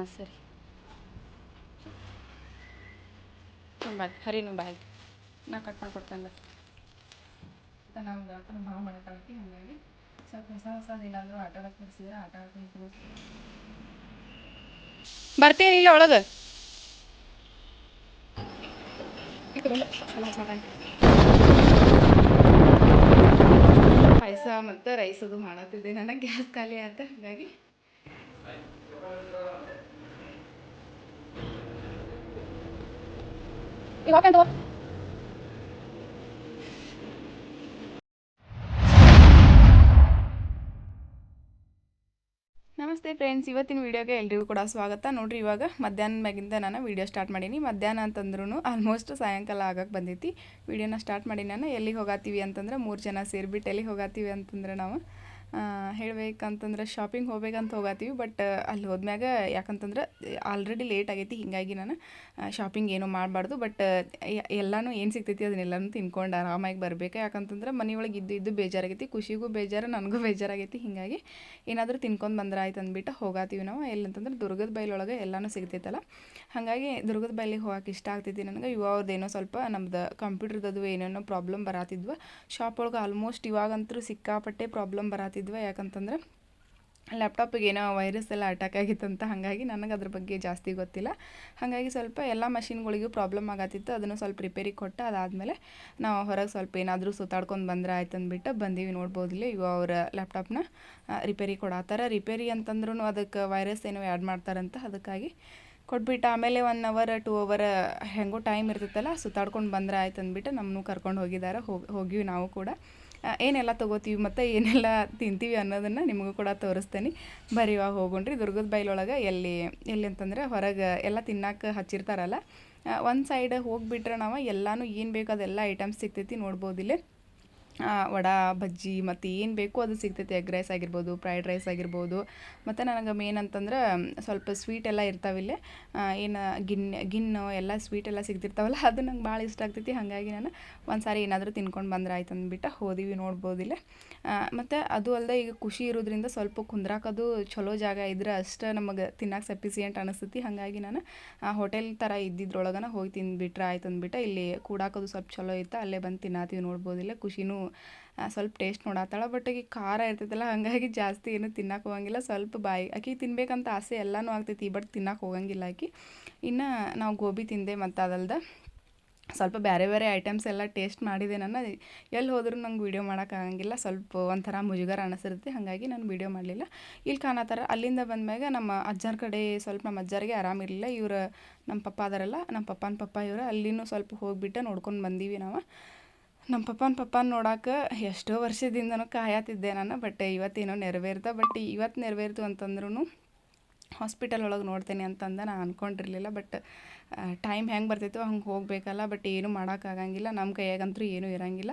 ಹಾಂ, ಸರಿ. ಬಾಯ್. ಹರಿನು ಬಾಯ್. ನಾ ಕಟ್ ಮಾಡ್ಕೊಡ್ತೇನೆ ನಾವು ನಮ್ಮ ಭಾವ ಮಾಡಕ್ಕೆ ಹಾಗಾಗಿ ಸ್ವಲ್ಪ ಹೊಸ ಹೊಸದು ಏನಾದರೂ ಆಟ ಆಡಕ್ಕೆ ಬಿಡಿಸಿದ್ರೆ ಆಟ ಬರ್ತೀನಿ ಇಲ್ಲ ಒಳಗೆ? ಪಾಯಸ ಮತ್ತು ರೈಸ್ ಅದು ಮಾಡತ್ತಿದ್ದೆ, ನನಗೆ ಗ್ಯಾಸ್ ಖಾಲಿ ಆಯ್ತು ಹಾಗಾಗಿ ಇವಾಗ ನಮಸ್ತೆ ಫ್ರೆಂಡ್ಸ್ ಇವತ್ತಿನ ವೀಡಿಯೋಗೆ ಎಲ್ರಿಗೂ ಕೂಡ ಸ್ವಾಗತ. ನೋಡ್ರಿ, ಇವಾಗ ಮಧ್ಯಾಹ್ನ ಮ್ಯಾಗಿಂದ ನಾನು ವೀಡಿಯೋ ಸ್ಟಾರ್ಟ್ ಮಾಡೀನಿ. ಮಧ್ಯಾಹ್ನ ಅಂತಂದ್ರೂ ಆಲ್ಮೋಸ್ಟ್ ಸಾಯಂಕಾಲ ಆಗಕ್ಕೆ ಬಂದೈತಿ. ವೀಡಿಯೋನ ಸ್ಟಾರ್ಟ್ ಮಾಡಿ ನಾನು ಎಲ್ಲಿಗೆ ಹೋಗಾತೀವಿ ಅಂತಂದ್ರೆ ಮೂರು ಜನ ಸೇರಿಬಿಟ್ಟು ಎಲ್ಲಿಗೆ ಹೋಗಾತೀವಿ ಅಂತಂದ್ರೆ ನಾವು ಹೇಳ್ಬೇಕಂತಂದ್ರೆ ಶಾಪಿಂಗ್ ಹೋಗ್ಬೇಕಂತ ಹೋಗತ್ತೀವಿ ಬಟ್ ಅಲ್ಲಿ ಹೋದ್ಮ್ಯಾಗ ಯಾಕಂತಂದ್ರೆ ಆಲ್ರೆಡಿ ಲೇಟ್ ಆಗೈತಿ, ಹೀಗಾಗಿ ನಾನು ಶಾಪಿಂಗ್ ಏನೂ ಮಾಡಬಾರ್ದು ಬಟ್ ಎಲ್ಲನೂ ಏನು ಸಿಗ್ತೈತಿ ಅದನ್ನೆಲ್ಲನೂ ತಿನ್ಕೊಂಡು ಆರಾಮಾಗಿ ಬರಬೇಕು. ಯಾಕಂತಂದ್ರೆ ಮನೆಯೊಳಗೆ ಇದ್ದು ಇದ್ದು ಬೇಜಾರಾಗೈತಿ, ಖುಷಿಗೂ ಬೇಜಾರು, ನನಗೂ ಬೇಜಾರಾಗೈತಿ, ಹೀಗಾಗಿ ಏನಾದರೂ ತಿನ್ಕೊಂಡು ಬಂದ್ರೆ ಆಯ್ತು ಅಂದ್ಬಿಟ್ಟು ಹೋಗಾತೀವಿ ನಾವು. ಎಲ್ಲಂತಂದ್ರೆ ದುರ್ಗದ ಬೈಲೊಳಗೆ ಎಲ್ಲನೂ ಸಿಗ್ತೈತಲ್ಲ. ಹಾಗಾಗಿ ದುರ್ಗದ ಬೈಲಿಗೆ ಹೋಗಕ್ಕೆ ಇಷ್ಟ ಆಗ್ತೈತಿ ನನಗೆ. ಇವ ಅವ್ರದ್ದೇನೋ ಸ್ವಲ್ಪ ನಮ್ದು ಕಂಪ್ಯೂಟರ್ದದು ಏನೇನೋ ಪ್ರಾಬ್ಲಮ್ ಬರಾತಿದ್ವು. ಶಾಪ್ ಒಳಗೆ ಆಲ್ಮೋಸ್ಟ್ ಇವಾಗಂತೂ ಸಿಕ್ಕಾಪಟ್ಟೆ ಪ್ರಾಬ್ಲಮ್ ಬರಾತಿದ್ವು ಯಾಕಂತಂದ್ರೆ ಲ್ಯಾಪ್ಟಾಪಿಗೆ ಏನೋ ವೈರಸ್ ಎಲ್ಲ ಅಟ್ಯಾಕ್ ಆಗಿತ್ತಂತ ಹಾಗಾಗಿ ನನಗೆ ಅದ್ರ ಬಗ್ಗೆ ಜಾಸ್ತಿ ಗೊತ್ತಿಲ್ಲ. ಹಾಗಾಗಿ ಸ್ವಲ್ಪ ಎಲ್ಲ ಮಷಿನ್ಗಳಿಗೂ ಪ್ರಾಬ್ಲಮ್ ಆಗತ್ತಿತ್ತು. ಅದನ್ನು ಸ್ವಲ್ಪ ರಿಪೇರಿ ಕೊಟ್ಟು ಅದಾದಮೇಲೆ ನಾವು ಹೊರಗೆ ಸ್ವಲ್ಪ ಏನಾದರೂ ಸುತ್ತಾಡ್ಕೊಂಡು ಬಂದ್ರೆ ಆಯ್ತು ಅಂದ್ಬಿಟ್ಟು ಬಂದೀವಿ ನೋಡ್ಬೋದಿಲ್ಲ ಇಲ್ಲಿ. ಅವರ ಲ್ಯಾಪ್ಟಾಪ್ನ ರಿಪೇರಿ ಕೊಡತ್ತಾರ ರಿಪೇರಿ ಅಂತಂದ್ರೂ ಅದಕ್ಕೆ ವೈರಸ್ ಏನೋ ಆ್ಯಡ್ ಮಾಡ್ತಾರಂತ ಅದಕ್ಕಾಗಿ ಕೊಟ್ಬಿಟ್ಟು ಆಮೇಲೆ ಒನ್ ಅವರ್ ಟೂ ಅವರ್ ಹೆಂಗೋ ಟೈಮ್ ಇರ್ತೈತಲ್ಲ, ಸುತ್ತಾಡ್ಕೊಂಡು ಬಂದ್ರೆ ಆಯ್ತು ಅಂದ್ಬಿಟ್ಟು ನಮ್ಮನ್ನು ಕರ್ಕೊಂಡು ಹೋಗಿದ್ದಾರೆ ಹೋಗಿ, ಹೋಗಿವಿ ನಾವು ಕೂಡ. ಏನೆಲ್ಲ ತೊಗೋತೀವಿ ಮತ್ತು ಏನೆಲ್ಲ ತಿಂತೀವಿ ಅನ್ನೋದನ್ನು ನಿಮಗೂ ಕೂಡ ತೋರಿಸ್ತೇನೆ. ಇವಾಗ ಹೋಗೋಣ್ರಿ ದುರ್ಗದ ಬೈಲೊಳಗೆ ಎಲ್ಲಿ ಎಲ್ಲಿ ಅಂತಂದರೆ ಹೊರಗೆ ಎಲ್ಲ ತಿನ್ನಕ್ಕೆ ಹಚ್ಚಿರ್ತಾರಲ್ಲ. ಒಂದು ಸೈಡ್ ಹೋಗಿಬಿಟ್ರೆ ನಾವು ಎಲ್ಲನೂ ಏನು ಬೇಕು ಅದೆಲ್ಲ ಐಟಮ್ಸ್ ಸಿಗ್ತೈತಿ ಇಲ್ಲಿ. ವಡಾ, ಬಜ್ಜಿ ಮತ್ತು ಏನು ಬೇಕು ಅದು ಸಿಗ್ತೈತಿ. ಎಗ್ ರೈಸ್ ಆಗಿರ್ಬೋದು, ಫ್ರೈಡ್ ರೈಸ್ ಆಗಿರ್ಬೋದು. ಮತ್ತು ನನಗೆ ಮೇನ್ ಅಂತಂದ್ರೆ, ಸ್ವಲ್ಪ ಸ್ವೀಟ್ ಎಲ್ಲ ಇರ್ತಾವಿಲ್ಲ ಏನು, ಗಿನ್, ಗಿನ್ನು ಎಲ್ಲ ಸ್ವೀಟ್ ಎಲ್ಲ ಸಿಗ್ತಿರ್ತಾವಲ್ಲ, ಅದು ನಂಗೆ ಭಾಳ ಇಷ್ಟ ಆಗ್ತೈತಿ. ಹಾಗಾಗಿ ನಾನು ಒಂದು ಸಾರಿ ಏನಾದರೂ ತಿನ್ಕೊಂಡು ಬಂದ್ರೆ ಆಯ್ತು ಅಂದ್ಬಿಟ್ಟು ಹೋದಿವಿ ನೋಡ್ಬೋದಿಲ್ಲ ಮತ್ತು ಅದು ಅಲ್ಲದೆ ಈಗ ಖುಷಿ ಇರೋದ್ರಿಂದ ಸ್ವಲ್ಪ ಕುಂದ್ರಾಕದು ಚಲೋ ಜಾಗ ಇದ್ರೆ ಅಷ್ಟೇ ನಮಗೆ ತಿನ್ನಕ್ಕೆ ಸಫಿಸಿಯೆಂಟ್ ಅನಿಸ್ತೈತಿ. ಹಾಗಾಗಿ ನಾನು, ಆ, ಹೋಟೆಲ್ ಥರ ಇದ್ದಿದ್ರೊಳಗನ ಹೋಗಿ ತಿಂದುಬಿಟ್ರೆ ಆಯ್ತು ಅಂದ್ಬಿಟ್ಟು ಇಲ್ಲಿ ಕೂಡಾಕೋದು ಸ್ವಲ್ಪ ಚಲೋ ಇತ್ತು. ಅಲ್ಲೇ ಬಂದು ತಿನ್ನಾತೀವಿ ನೋಡ್ಬೋದಿಲ್ಲ ಖುಷಿನೂ ಸ್ವಲ್ಪ ಟೇಸ್ಟ್ ನೋಡತ್ತಾಳ ಬಟ್ ಈಗ ಖಾರ ಇರ್ತೈತಲ್ಲ, ಹಾಗಾಗಿ ಜಾಸ್ತಿ ಏನು ತಿನ್ನಕ್ಕೆ ಹೋಗಂಗಿಲ್ಲ. ಸ್ವಲ್ಪ ಬಾಯಿ, ಆಕಿ ತಿನ್ಬೇಕಂತ ಆಸೆ ಎಲ್ಲನೂ ಆಗ್ತೈತಿ, ಬಟ್ ತಿನ್ನಕ್ಕೆ ಹೋಗಂಗಿಲ್ಲ ಆಕಿ. ಇನ್ನು ನಾವು ಗೋಬಿ ತಿಂದೆ ಮತ್ತು ಅದಲ್ದ ಸ್ವಲ್ಪ ಬೇರೆ ಬೇರೆ ಐಟಮ್ಸ್ ಎಲ್ಲ ಟೇಸ್ಟ್ ಮಾಡಿದೆ ನಾನು. ಎಲ್ಲಿ ಹೋದರೂ ನಂಗೆ ವೀಡಿಯೋ ಮಾಡೋಕ್ಕಾಗಂಗಿಲ್ಲ ಸ್ವಲ್ಪ ಒಂಥರ ಮುಜುಗರ ಅನಿಸಿರುತ್ತೆ. ಹಾಗಾಗಿ ನಾನು ವೀಡಿಯೋ ಮಾಡಲಿಲ್ಲ. ಇಲ್ಲಿ ಕಾಣತ್ತಾರ ಅಲ್ಲಿಂದ ಬಂದ್ಮ್ಯಾಗ ನಮ್ಮ ಅಜ್ಜರ ಕಡೆ ಸ್ವಲ್ಪ ನಮ್ಮ ಅಜ್ಜರಿಗೆ ಆರಾಮಿರಲಿಲ್ಲ ಇವರು ನಮ್ಮ ಪಪ್ಪ ಅದಾರಲ್ಲ, ನಮ್ಮ ಪಪ್ಪನ ಪಪ್ಪ ಇವರು ಅಲ್ಲಿನೂ ಸ್ವಲ್ಪ ಹೋಗಿಬಿಟ್ಟು ನೋಡ್ಕೊಂಡು ಬಂದೀವಿ ನಾವು. ನಮ್ಮ ಪಪ್ಪನ ಪಪ್ಪನ ನೋಡೋಕೆ ಎಷ್ಟೋ ವರ್ಷದಿಂದನೂ ಕಾಯತ್ತಿದ್ದೆ ನಾನು ಬಟ್ ಇವತ್ತೇನೋ ನೆರವೇರ್ತ ಬಟ್ ಇವತ್ತು ನೆರವೇರ್ತು ಅಂತಂದ್ರೂ ಹಾಸ್ಪಿಟಲ್ ಒಳಗೆ ನೋಡ್ತೇನೆ ಅಂತಂದ ನಾನು ಅಂದ್ಕೊಂಡಿರಲಿಲ್ಲ ಬಟ್ ಟೈಮ್ ಹೆಂಗೆ ಬರ್ತೈತೋ ಹಂಗೆ ಹೋಗಬೇಕಲ್ಲ, ಬಟ್ ಏನೂ ಮಾಡೋಕ್ಕಾಗಂಗಿಲ್ಲ ನಮ್ಮ ಕೈಯಾಗಂತೂ ಏನೂ ಇರಂಗಿಲ್ಲ.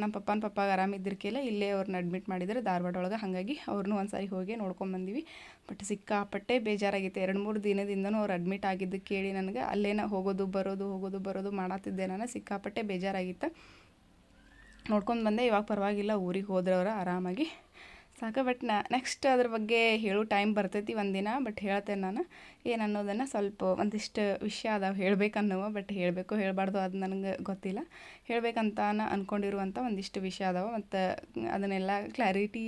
ನಮ್ಮ ಪಪ್ಪನ ಪಪ್ಪಾಗ ಆರಾಮಿದ್ದಿರ್ಕಿಲ್ಲ ಇಲ್ಲೇ ಅವ್ರನ್ನ ಅಡ್ಮಿಟ್ ಮಾಡಿದ್ರು ಧಾರವಾಡ ಒಳಗೆ ಹಾಗಾಗಿ ಅವ್ರನ್ನೂ ಒಂದು ಸಾರಿ ಹೋಗಿ ನೋಡ್ಕೊಂಬಂದಿವಿ ಬಟ್ ಸಿಕ್ಕಾಪಟ್ಟೆ ಬೇಜಾರಾಗಿತ್ತು ಎರಡು ಮೂರು ದಿನದಿಂದನೂ ಅವ್ರು ಅಡ್ಮಿಟ್ ಆಗಿದ್ದು ಕೇಳಿ ನನಗೆ, ಅಲ್ಲೇನ ಹೋಗೋದು, ಬರೋದು ಹೋಗೋದು, ಬರೋದು ಮಾಡತ್ತಿದ್ದೆ ನಾನು, ಸಿಕ್ಕಾಪಟ್ಟೆ ಬೇಜಾರಾಗಿತ್ತು. ನೋಡ್ಕೊಂಡು ಬಂದೆ, ಇವಾಗ ಪರವಾಗಿಲ್ಲ, ಊರಿಗೆ ಹೋದ್ರವ್ರು ಆರಾಮಾಗಿ. ಸಾಕು. ಬಟ್ ನಾ ನೆಕ್ಸ್ಟ್ ಅದ್ರ ಬಗ್ಗೆ ಹೇಳೋ. ಟೈಮ್ ಬರ್ತೈತಿ ಒಂದಿನ ಬಟ್ ಹೇಳ್ತೇನೆ ನಾನು. ಏನು ಅನ್ನೋದನ್ನು ಸ್ವಲ್ಪ ಒಂದಿಷ್ಟು ವಿಷಯ ಅದಾವೆ. ಹೇಳಬೇಕನ್ನುವ ಬಟ್ ಹೇಳಬೇಕು, ಹೇಳಬಾರ್ದು ಅದು ನನಗೆ ಗೊತ್ತಿಲ್ಲ. ಹೇಳಬೇಕಂತ ಅಂದ್ಕೊಂಡಿರುವಂಥ ಒಂದಿಷ್ಟು ವಿಷಯ ಅದಾವೆ. ಮತ್ತು ಅದನ್ನೆಲ್ಲ ಕ್ಲಾರಿಟಿ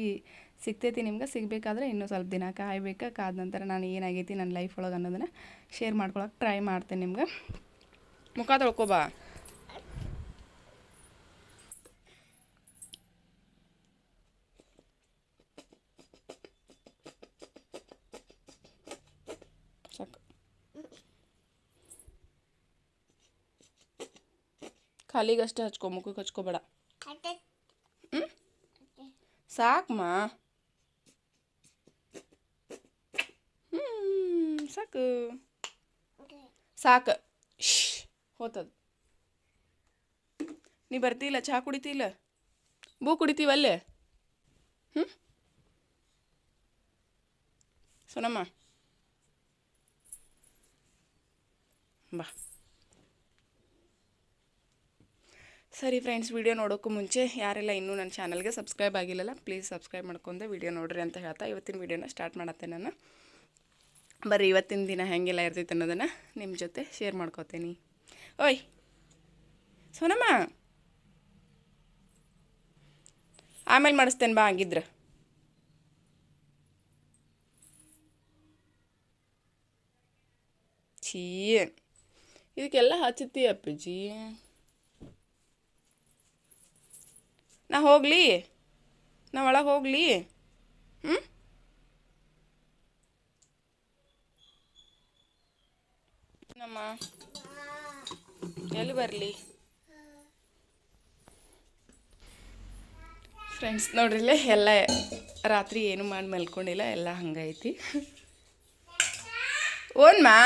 ಸಿಗ್ತೈತಿ ನಿಮ್ಗೆ. ಸಿಗಬೇಕಾದ್ರೆ ಇನ್ನೂ ಸ್ವಲ್ಪ ದಿನ ಕಾಯ್ಬೇಕು. ಕಾದ ನಂತರ ನಾನು ಏನಾಗೈತಿ ನನ್ನ ಲೈಫ್ ಒಳಗೆ ಅನ್ನೋದನ್ನು ಶೇರ್ ಮಾಡ್ಕೊಳಕ್ಕೆ ಟ್ರೈ ಮಾಡ್ತೇನೆ ನಿಮ್ಗೆ. ಮುಖ ತೊಳ್ಕೊಬಾ ಸಾಕು ಖಾಲಿಗಷ್ಟೇ ಹಚ್ಕೊ ಮುಖಕ್ಕೆ ಹಚ್ಕೋಬೇಡ. ಹ್ಞೂ ಸಾಕಮ್ಮ ಹ್ಞೂ ಸಾಕು. ಸಾಕು. ಶ್ ಹೋತದ. ನೀ ಬರ್ತಿಲ್ಲ ಚಹಾ ಕುಡಿತಿಲ್ಲ? ಬೂ ಕುಡಿತೀವಲ್ಲೇ ಹ್ಞೂ ಸೋನಮ್ಮ. ಬಾ. ಸರಿ ಫ್ರೆಂಡ್ಸ್ ವಿಡಿಯೋ ನೋಡೋಕ್ಕೂ ಮುಂಚೆ ಯಾರೆಲ್ಲ ಇನ್ನೂ ನನ್ನ ಚಾನಲ್ಗೆ ಸಬ್ಸ್ಕ್ರೈಬ್ ಆಗಿಲ್ಲಲ್ಲ ಪ್ಲೀಸ್ ಸಬ್ಸ್ಕ್ರೈಬ್ ಮಾಡ್ಕೊಂಡೆ ವಿಡಿಯೋ ನೋಡ್ರಿ ಅಂತ ಹೇಳ್ತಾ ಇವತ್ತಿನ ವೀಡಿಯೋನ ಸ್ಟಾರ್ಟ್ ಮಾಡತ್ತೆ ನಾನು. ಬರ್ರಿ, ಇವತ್ತಿನ ದಿನ ಹೆಂಗೆಲ್ಲ ಇರ್ತೈತೆ ಅನ್ನೋದನ್ನು ನಿಮ್ಮ ಜೊತೆ ಶೇರ್ ಮಾಡ್ಕೋತೀನಿ. ಓಯ್, ಸೋನಮ್ಮ. ಆಮೇಲೆ ಮಾಡಿಸ್ತೇನೆ ಬಾ ಹಂಗಿದ್ರೆ. ಛೀ, ಇದಕ್ಕೆಲ್ಲ ಹಚ್ಚುತ್ತಿ ಅಪ್ಪಾಜಿ? ನಾ ಹೋಗ್ಲಿ. ನಾ ಒಳಗೆ ಹೋಗ್ಲಿ. ಹ್ಞೂ ನಮ್ಮ ಎಲ್ಲಿ ಬರಲಿ? ಫ್ರೆಂಡ್ಸ್ ನೋಡ್ರಿಲ್ಲ ಎಲ್ಲ ರಾತ್ರಿ ಏನು ಮಾಡಿ ಮಲ್ಕೊಂಡಿಲ್ಲ, ಎಲ್ಲ ಹಂಗೈತಿ. ಓನ್ಮಾ?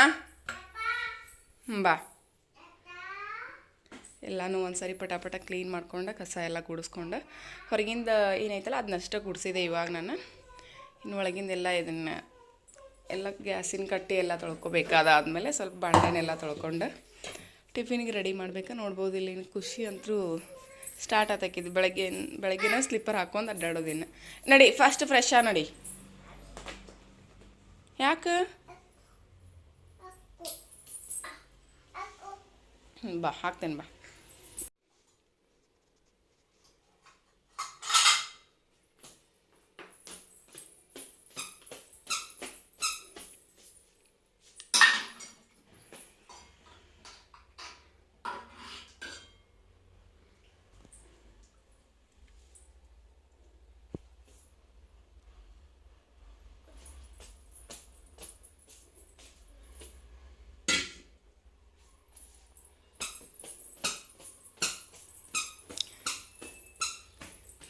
ಬಾ. ಎಲ್ಲನೂ ಒಂದ್ಸರಿ ಪಟಾಪಟ ಕ್ಲೀನ್ ಮಾಡ್ಕೊಂಡು, ಕಸ ಎಲ್ಲ ಗುಡಿಸ್ಕೊಂಡು. ಹೊರಗಿಂದ ಏನೈತಲ್ಲ ಅದನ್ನಷ್ಟೇ ಗುಡಿಸಿದೆ ಇವಾಗ ನಾನು. ಇನ್ನು ಒಳಗಿಂದೆಲ್ಲ ಇದನ್ನು, ಎಲ್ಲ ಗ್ಯಾಸಿನ ಕಟ್ಟಿ ಎಲ್ಲ ತೊಳ್ಕೊಬೇಕಾದಾದ್ಮೇಲೆ ಸ್ವಲ್ಪ ಬಾಂಡೆನೆಲ್ಲ ತೊಳ್ಕೊಂಡು, ಟಿಫಿನಿಗೆ ರೆಡಿ ಮಾಡ್ಬೇಕು ನೋಡ್ಬೋದು ಇಲ್ಲಿ. ಖುಷಿ ಅಂತೂ ಸ್ಟಾರ್ಟ್ ಆತಕ್ಕಿದ್ದು ಬೆಳಗ್ಗೆ, ಬೆಳಗ್ಗೆನ ಸ್ಲಿಪ್ಪರ್ ಹಾಕೊಂಡು ಅಡ್ಡಾಡೋದಿನ್ನು. ನಡಿ ಫಸ್ಟ್ ಫ್ರೆಶಾ ನಡಿ. ಯಾಕೆ? ಬಾ, ಹಾಕ್ತೇನೆ ಬಾ.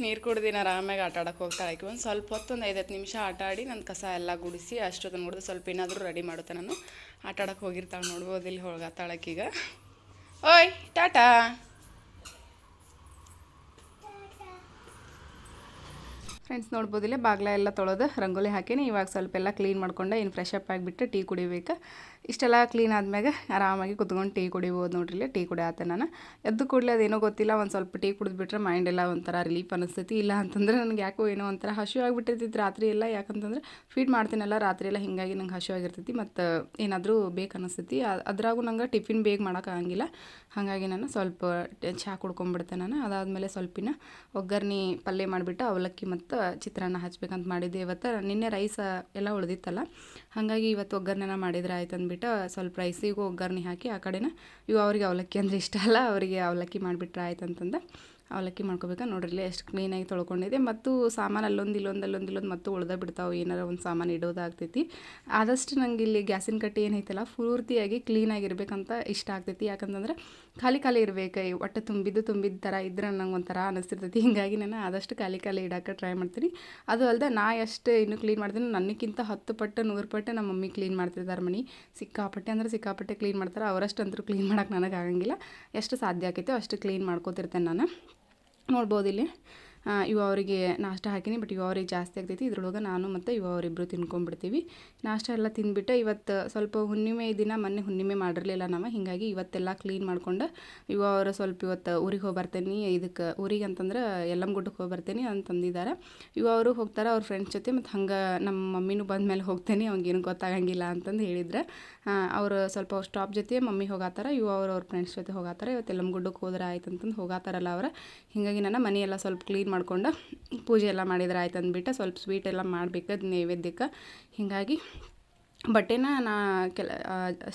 ನೀರು ಕುಡ್ದಿನ ಆರಾಮಾಗಿ ಆಟ ಆಡಕ್ಕೆ ಹೋಗ್ತಾಳೆ ಒಂದು ಸ್ವಲ್ಪ ಹೊತ್ತು ಒಂದು ಐದತ್ತು ನಿಮಿಷ ಆಟ ಆಡಿ ನನ್ನ ಕಸ ಎಲ್ಲ ಗುಡಿಸಿ ಅಷ್ಟೊತ್ತು ನೋಡಿದ್ರೆ ಸ್ವಲ್ಪ ಏನಾದರೂ ರೆಡಿ ಮಾಡುತ್ತೆ ನಾನು. ಆಟ ಆಡಕ್ಕೆ ಹೋಗಿರ್ತಾಳೆ ನೋಡ್ಬೋದು, ಇಲ್ಲಿ ಹೋಗತ್ತಾಳಕ್ಕೀಗ ಓಯ್, ಟಾಟಾ. ಫ್ರೆಂಡ್ಸ್ ನೋಡ್ಬೋದು ಇಲ್ಲೇ ಬಾಗ್ಲ ಎಲ್ಲ ತೊಳೆದು ರಂಗೋಲಿ ಹಾಕಿನಿ. ಇವಾಗ ಸ್ವಲ್ಪ ಎಲ್ಲ ಕ್ಲೀನ್ ಮಾಡ್ಕೊಂಡು. ಇನ್ನು ಫ್ರೆಶ್ ಅಪ್ ಆಗಿಬಿಟ್ಟು ಟೀ ಕುಡಿಬೇಕು. ಇಷ್ಟೆಲ್ಲ ಕ್ಲೀನ್ ಆದ್ಮೇಲೆ ಆರಾಮಾಗಿ ಕುತ್ಕೊಂಡು ಟೀ ಕುಡಿಬೋದು ನೋಡ್ರಿ ಇಲ್ಲೇ. ಟೀ ಕುಡಿಯತ್ತೆ ನಾನು. ಎದ್ದು ಕೂಡಲೇ ಅದೇನೋ ಗೊತ್ತಿಲ್ಲ, ಒಂದು ಸ್ವಲ್ಪ ಟೀ ಕುಡಿದ್ಬಿಟ್ರೆ ಮೈಂಡ್ ಎಲ್ಲ ಒಂಥರ ರಿಲೀಫ್ ಅನಿಸ್ತೈತಿ. ಇಲ್ಲ ಅಂತಂದ್ರೆ ನನಗೆ ಯಾಕೋ ಏನೋ ಒಂಥರ ಹಸು ಆಗಿಬಿಟ್ಟಿರ್ತೈತಿ ರಾತ್ರಿ ಎಲ್ಲ. ಯಾಕಂತಂದ್ರೆ ಫೀಡ್ ಮಾಡ್ತೀನಲ್ಲ, ರಾತ್ರಿ ಎಲ್ಲ ಹಿಂಗಾಗಿ ನಂಗೆ ಹಸು ಆಗಿರ್ತೈತಿ. ಮತ್ತು ಏನಾದರೂ ಬೇಕು ಅನಿಸ್ತೈತಿ. ಅದ್ರಾಗೂ ನಂಗೆ ಟಿಫಿನ್ ಬೇಗ ಮಾಡೋಕ್ಕಾಗಂಗಿಲ್ಲ ಹಾಗಾಗಿ ನಾನು ಸ್ವಲ್ಪ ಚಹಾ ಕುಡ್ಕೊಂಡ್ಬಿಡ್ತೆ ನಾನು. ಅದಾದಮೇಲೆ ಸ್ವಲ್ಪಿನ ಒಗ್ಗರ್ಣೆ ಪಲ್ಯ ಮಾಡಿಬಿಟ್ಟು ಅವಲಕ್ಕಿ ಮತ್ತು ಚಿತ್ರಾನ್ನ ಹಚ್ಬೇಕಂತ ಮಾಡಿದ್ದೆ ಇವತ್ತು. ನಿನ್ನೆ ರೈಸ್ ಎಲ್ಲ ಉಳಿದಿತ್ತಲ್ಲ. ಹಾಗಾಗಿ ಇವತ್ತು ಒಗ್ಗರಣೆನ ಮಾಡಿದ್ರೆ ಆಯ್ತು ಅಂದ್ಬಿಟ್ಟು ಸ್ವಲ್ಪ ರೈಸಿಗೂ ಒಗ್ಗರಣೆ ಹಾಕಿ ಆ ಕಡೆನ ಇವು ಅವ್ರಿಗೆ ಅವಲಕ್ಕಿ ಅಂದರೆ ಇಷ್ಟ ಅಲ್ಲ. ಅವರಿಗೆ ಅವಲಕ್ಕಿ ಮಾಡಿಬಿಟ್ರೆ ಆಯ್ತು ಅಂತಂದು. ಅವಲಕ್ಕಿ ಮಾಡ್ಕೋಬೇಕಾ? ನೋಡ್ರಿ ಎಷ್ಟು ಕ್ಲೀನಾಗಿ ತೊಳ್ಕೊಂಡಿದೆ. ಮತ್ತು ಸಾಮಾನು ಅಲ್ಲೊಂದು ಇಲ್ಲೊಂದು ಅಲ್ಲೊಂದು ಇಲ್ಲೊಂದು ಮತ್ತು ಉಳ್ದ ಬಿಡ್ತಾವೆ. ಏನಾರ ಒಂದು ಸಾಮಾನು ಇಡೋದಾಗ್ತೈತಿ. ಆದಷ್ಟು ನಂಗೆ ಇಲ್ಲಿ ಗ್ಯಾಸಿನ ಕಟ್ಟಿ ಏನೈತಲ್ಲ ಪೂರ್ತಿಯಾಗಿ ಕ್ಲೀನಾಗಿರ್ಬೇಕಂತ ಇಷ್ಟ ಆಗ್ತೈತಿ. ಯಾಕಂತಂದ್ರೆ ಖಾಲಿ ಖಾಲಿ ಇರ್ಬೇಕು. ಒಟ್ಟು ತುಂಬಿದ್ದು ತುಂಬಿದ ಥರ ಇದ್ರೆ ನಂಗೆ ಒಂಥರ ಅನಿಸ್ತಿರ್ತೈತಿ. ಹೀಗಾಗಿ ನಾನು ಆದಷ್ಟು ಖಾಲಿ ಖಾಲಿ ಇಡೋಕೆ ಟ್ರೈ ಮಾಡ್ತೀನಿ. ಅದು ಅಲ್ಲದೆ ನಾ ಎಷ್ಟು ಇನ್ನೂ ಕ್ಲೀನ್ ಮಾಡ್ತೀನಿ. ನನಗಿಂತ ಹತ್ತು ಪಟ್ಟು, ನೂರು ಪಟ್ಟು ನಮ್ಮ ಮಮ್ಮಿ ಕ್ಲೀನ್ ಮಾಡ್ತಿರ್ತಾರೆ ಮನೆ ಸಿಕ್ಕಾಪಟ್ಟೆ ಅಂದ್ರೆ ಸಿಕ್ಕಾಪಟ್ಟೆ ಕ್ಲೀನ್ ಮಾಡ್ತಾರೆ. ಅವರಷ್ಟು ಅಂತೂ ಕ್ಲೀನ್ ಮಾಡೋಕೆ ನನಗೆ ಆಗಂಗಿಲ್ಲ. ಎಷ್ಟು ಸಾಧ್ಯ ಆಕೈತೆ ಅಷ್ಟು ಕ್ಲೀನ್ ಮಾಡ್ಕೋತಿರ್ತೇನೆ ನಾನು. ನೋಡ್ಬೋದು ಇಲ್ಲಿ. ಇವು ಅವರಿಗೆ ನಾಷ್ಟ ಹಾಕಿನಿ ಬಟ್ ಇವು ಅವ್ರಿಗೆ ಜಾಸ್ತಿ ಆಗ್ತೈತಿ. ಇದ್ರೊಳಗೆ ನಾನು ಮತ್ತು ಇವು ಅವರಿಬ್ಬರು ತಿನ್ಕೊಂಡ್ಬಿಡ್ತೀವಿ. ನಾಷ್ಟ ಎಲ್ಲ ತಿಂದ್ಬಿಟ್ಟು ಇವತ್ತು ಸ್ವಲ್ಪ ಹುಣ್ಣಿಮೆ ದಿನ, ಮೊನ್ನೆ ಹುಣ್ಣಿಮೆ ಮಾಡಿರಲಿಲ್ಲ ನಾವು, ಹೀಗಾಗಿ ಇವತ್ತೆಲ್ಲ ಕ್ಲೀನ್ ಮಾಡ್ಕೊಂಡು ಇವು ಅವರು ಸ್ವಲ್ಪ ಇವತ್ತು ಊರಿಗೆ ಹೋಗಿ ಬರ್ತೇನೆ ಇದಕ್ಕೆ ಊರಿಗೆ ಅಂತಂದ್ರೆ ಯಲ್ಲಮ್ಮಗುಡ್ಡಕ್ಕೆ ಹೋಗಿ ಅಂತ ಅಂತಂದಿದ್ದಾರೆ ಇವು ಅವರು ಹೋಗ್ತಾರೆ, ಅವ್ರ ಫ್ರೆಂಡ್ಸ್ ಜೊತೆ, ಮತ್ತು ಹಂಗೆ ನಮ್ಮ ಮಮ್ಮಿನೂ ಬಂದ ಮೇಲೆ ಹೋಗ್ತೇನೆ, ಅವ್ನಿಗೇನು ಗೊತ್ತಾಗಂಗಿಲ್ಲ ಅಂತಂದು ಹೇಳಿದ್ರೆ. ಅವರು ಸ್ವಲ್ಪ ಅವ್ರ ಸ್ಟಾಪ್ ಜೊತೆ ಮಮ್ಮಿ ಹೋಗಾತಾರ, ಇವು ಅವ್ರು ಅವ್ರ ಫ್ರೆಂಡ್ಸ್ ಜೊತೆ ಹೋಗಾತಾರ. ಇವತ್ತು ಯಲ್ಲಮ್ಮಗುಡ್ಡಕ್ಕೆ ಹೋದ್ರೆ ಆಯ್ತು ಅಂತಂದು ಹೋಗಾತಾರಲ್ಲ ಅವ್ರು. ಹೀಗಾಗಿ ನಾನು ಮನೆಯೆಲ್ಲ ಸ್ವಲ್ಪ ಕ್ಲೀನ್ ಮಾಡ್ಕೊಂಡು ಪೂಜೆ ಎಲ್ಲ ಮಾಡಿದ್ರೆ ಆಯ್ತು ಅಂದ್ಬಿಟ್ಟು ಸ್ವಲ್ಪ ಸ್ವೀಟ್ ಎಲ್ಲ ಮಾಡಬೇಕು ನೈವೇದ್ಯಕ್ಕೆ. ಹೀಗಾಗಿ ಬಟ್ಟೆನ ನಾ ಕೆಲ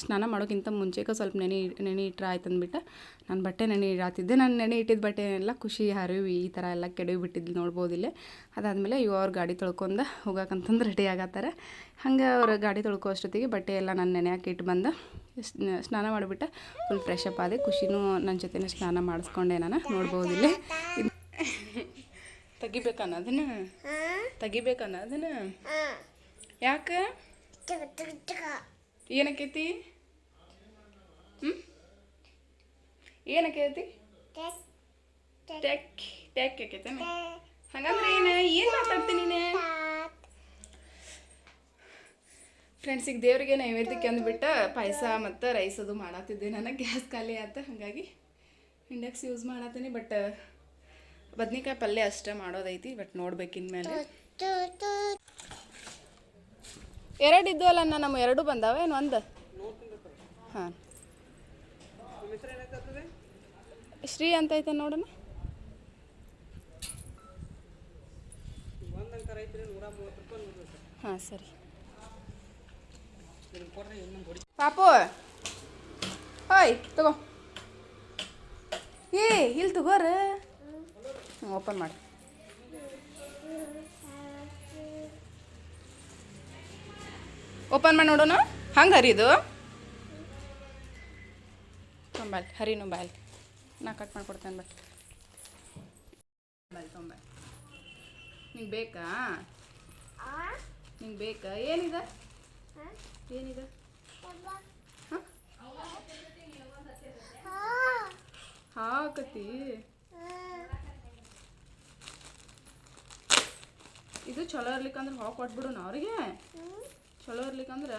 ಸ್ನಾನ ಮಾಡೋಕ್ಕಿಂತ ಮುಂಚೆಗೆ ಸ್ವಲ್ಪ ನೆನೆ ನೆನೆ ಇಟ್ಟರೆ ಆಯ್ತು ಅಂದ್ಬಿಟ್ಟು ನಾನು ಬಟ್ಟೆ ನೆನೆ ಇಡಾತಿದ್ದೆ. ನಾನು ನೆನೆ ಇಟ್ಟಿದ್ದ ಬಟ್ಟೆನೆಲ್ಲ ಖುಷಿ, ಹರಿವಿ ಈ ಥರ ಎಲ್ಲ ಕೆಡವಿ ಬಿಟ್ಟಿದ್ದು ನೋಡ್ಬೋದಿಲ್ಲೇ ಅದಾದಮೇಲೆ ಇವು ಅವ್ರ ಗಾಡಿ ತೊಳ್ಕೊಂಡು ಹೋಗಕ್ಕಂತಂದು ರೆಡಿ ಆಗತ್ತಾರೆ. ಹಂಗೆ ಅವ್ರ ಗಾಡಿ ತೊಳ್ಕೋ ಅಷ್ಟೊತ್ತಿಗೆ ಬಟ್ಟೆ ಎಲ್ಲ ನಾನು ನೆನೆ ಹಾಕಿ ಇಟ್ಟು ಬಂದು ಸ್ನಾನ ಮಾಡಿಬಿಟ್ಟು ಫುಲ್ ಫ್ರೆಶ್ ಅಪ್ ಆದೆ. ಖುಷಿನೂ ನನ್ನ ಜೊತೆನೇ ಸ್ನಾನ ಮಾಡಿಸ್ಕೊಂಡೆ ನಾನು. ನೋಡ್ಬೋದು ತೆಗಿಬೇಕನ್ನ ಅದನ್ನ? ತೆಗಿಬೇಕನ್ನ ಅದನ್ನ? ಯಾಕ? ಏನಕ್ಕೈತಿ ಹ್ಞೂ ಏನಕ್ಕೈತಿ ಟ್ಯಾಕ್ ಟ್ಯಾಕ್. ಆಕೈತೇನ ಹಂಗಂದ್ರೆ ಏನು ಏನು ಮಾತಾಡ್ತೀನಿ ನೀನು? ಫ್ರೆಂಡ್ಸಿಗೆ ದೇವ್ರಿಗೆ ನೈವೇದ್ಯಕ್ಕೆ ಅಂದ್ಬಿಟ್ಟು ಪಾಯಸ ಮತ್ತು ರೈಸ್ ಅದು ಮಾಡತ್ತಿದ್ದೆ ನನಗೆ ಗ್ಯಾಸ್ ಖಾಲಿ ಆಯ್ತು ಹಾಗಾಗಿ ಇಂಡಕ್ಸ್ ಯೂಸ್ ಮಾಡತ್ತೀನಿ ಬಟ್ ಬದ್ನಿಕಾಯಿ ಪಲ್ಯ ಅಷ್ಟೇ ಮಾಡೋದೈತಿ ಬಟ್ ನೋಡ್ಬೇಕು ಇನ್ಮೇಲೆ. ಎರಡು ಇದ್ವಲ್ಲ ಅಣ್ಣ, ನಮ್ಮ ಎರಡು ಬಂದಾವ, ಏನು ಒಂದು? ಹಾಂ. ಶ್ರೀ ಅಂತ ಐತೆ ನೋಡೋಣ. ಹಾಂ, ಸರಿ. ಪಾಪು! ಹಾಯ್, ತಗೋ. ಏ, ಇಲ್ಲಿ ತಗೋರ. ಓಪನ್ ಮಾಡಿ. ಓಪನ್ ಮಾಡಿ ನೋಡೋಣ. ಹಂಗೆ ಹರಿದು ತೊಂಬಲ್ ಹರಿನು ಬಾಯ್ ನಾ ಕಟ್ ಮಾಡ್ಕೊಡ್ತೇನೆ ಬಟ್ ಬಾಯ್ ತೊಂಬಲ್ ನಿಂಗೆ ಬೇಕಾ? ನಿಂಗೆ ಬೇಕಾ? ಏನಿದೆ? ಏನಿದೆ? ಹಾಕತಿ. ಇದು ಚಲೋ ಇರ್ಲಿಕ್ಕಂದ್ರೆ ಹೊಳ ಕೊಟ್ಬಿಡೋನು ಅವ್ರಿಗೆ. ಚಲೋ ಇರ್ಲಿಕ್ಕಂದ್ರೆ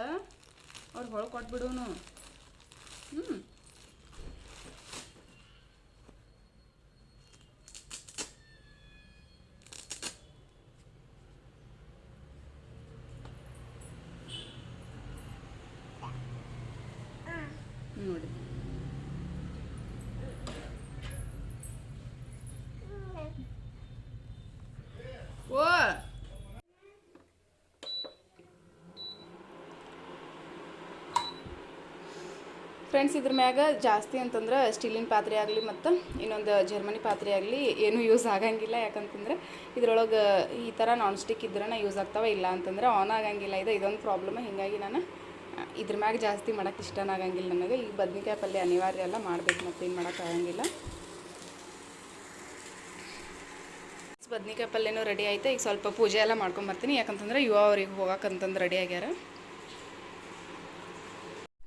ಅವ್ರು ಹೊಳ ಕೊಟ್ಬಿಡೋನು. ಹ್ಞೂ ನೋಡಿ ಓ ಫ್ರೆಂಡ್ಸ್ ಇದ್ರ ಮ್ಯಾಗ ಜಾಸ್ತಿ ಅಂತಂದ್ರೆ ಸ್ಟೀಲಿನ ಪಾತ್ರೆ ಆಗಲಿ ಮತ್ತು ಇನ್ನೊಂದು ಜರ್ಮನಿ ಪಾತ್ರೆ ಆಗಲಿ ಏನೂ ಯೂಸ್ ಆಗಂಗಿಲ್ಲ. ಯಾಕಂತಂದ್ರೆ ಇದ್ರೊಳಗೆ ಈ ಥರ ನಾನ್ ಸ್ಟಿಕ್ ಇದ್ರನ ಯೂಸ್ ಆಗ್ತಾವೆ, ಇಲ್ಲ ಅಂತಂದ್ರೆ ಆನ್ ಆಗಂಗಿಲ್ಲ. ಇದು ಇದೊಂದು ಪ್ರಾಬ್ಲಮ್ ಹೀಗಾಗಿ ನಾನು ಇದ್ರ ಮ್ಯಾಗ ಜಾಸ್ತಿ ಮಾಡೋಕ್ಕೆ ಇಷ್ಟನ ಆಗಂಗಿಲ್ಲ ನನಗೆ. ಈಗ ಬದ್ನಿಕಾಯಿ ಪಲ್ಯ ಅನಿವಾರ್ಯ ಎಲ್ಲ ಮಾಡಬೇಕು ಮತ್ತು ಏನು ಮಾಡೋಕ್ಕಾಗಂಗಿಲ್ಲ ಬದ್ನಿಕಾಯಿ ಪಲ್ಯನೂ ರೆಡಿ ಆಯಿತು. ಈಗ ಸ್ವಲ್ಪ ಪೂಜೆ ಎಲ್ಲ ಮಾಡ್ಕೊಂಬರ್ತೀನಿ ಯಾಕಂತಂದ್ರೆ ಯುವ ಅವ್ರಿಗೆ ಹೋಗಕ್ಕಂತಂದು ರೆಡಿ ಆಗ್ಯಾರ.